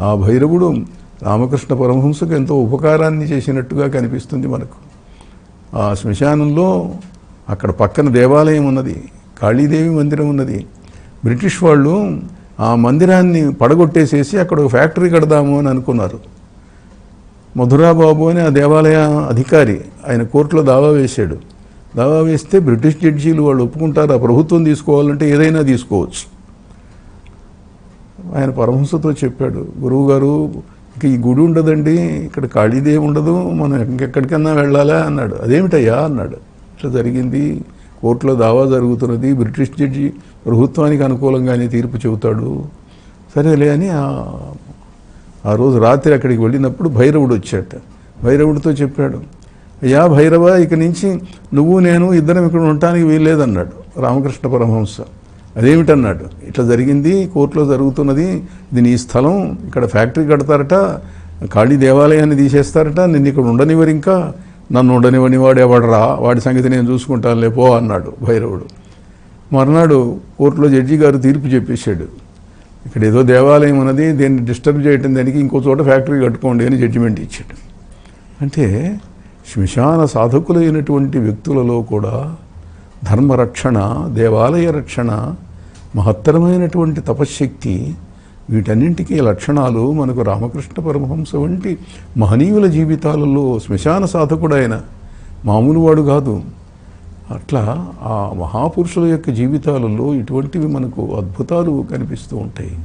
ఆ భైరవుడు రామకృష్ణ పరమహంసకు ఎంతో ఉపకారాన్ని చేసినట్టుగా కనిపిస్తుంది మనకు. ఆ శ్మశానంలో అక్కడ పక్కన దేవాలయం ఉన్నది కాళీదేవి మందిరం ఉన్నది. బ్రిటిష్ వాళ్ళు ఆ మందిరాన్ని పడగొట్టేసేసి అక్కడ ఒక ఫ్యాక్టరీ కడదాము అని అనుకున్నారు. మధురాబాబు అని ఆ దేవాలయ అధికారి ఆయన కోర్టులో దావా వేశాడు. దావా వేస్తే బ్రిటిష్ జడ్జీలు వాళ్ళు ఒప్పుకుంటారు ఆ ప్రభుత్వం తీసుకోవాలంటే ఏదైనా తీసుకోవచ్చు. ఆయన పరమహంసతో చెప్పాడు గురువు గారు ఇక ఈ గుడి ఉండదండి ఇక్కడ ఖాళీదేవి ఉండదు మనం ఇంకెక్కడికన్నా వెళ్ళాలా? అన్నాడు. అదేమిటయ్యా? అన్నాడు. ఇట్లా జరిగింది కోర్టులో దావా జరుగుతున్నది బ్రిటిష్ జడ్జి ప్రభుత్వానికి అనుకూలంగానే తీర్పు చెబుతాడు. సరేలే అని ఆ- ఆ రోజు రాత్రి అక్కడికి వెళ్ళినప్పుడు భైరవుడు వచ్చాట. భైరవుడితో చెప్పాడు అయ్యా భైరవ ఇక నుంచి నువ్వు నేను ఇద్దరం ఇక్కడ ఉండటానికి వీల్లేదన్నాడు రామకృష్ణ పరమహంస. అదేమిటన్నాడు? ఇట్లా జరిగింది కోర్టులో జరుగుతున్నది ఇది నీ స్థలం ఇక్కడ ఫ్యాక్టరీ కడతారట ఖాళీ దేవాలయాన్ని తీసేస్తారట నిన్ను ఇక్కడ ఉండనివ్వరు ఇంకా నన్ను ఉండనివ్వని వాడు ఎవడరా వాడి సంగతి నేను చూసుకుంటాను లేపో అన్నాడు భైరవుడు. మర్నాడు కోర్టులో జడ్జి గారు తీర్పు చెప్పేశాడు. ఇక్కడ ఏదో దేవాలయం ఉన్నది దీన్ని డిస్టర్బ్ చేయటం దానికి ఇంకో చోట ఫ్యాక్టరీ కట్టుకోండి అని జడ్జిమెంట్ ఇచ్చాడు. అంటే శ్మశాన సాధకులైనటువంటి వ్యక్తులలో కూడా ధర్మరక్షణ దేవాలయ రక్షణ మహత్తరమైనటువంటి తపశ్శక్తి వీటన్నింటికీ లక్షణాలు మనకు రామకృష్ణ పరమహంస వంటి మహనీయుల జీవితాలలో శ్మశాన సాధకుడైన మామూలు వాడు కాదు. అట్లా ఆ మహాపురుషుల యొక్క జీవితాలలో ఇటువంటివి మనకు అద్భుతాలు కనిపిస్తూ ఉంటాయి.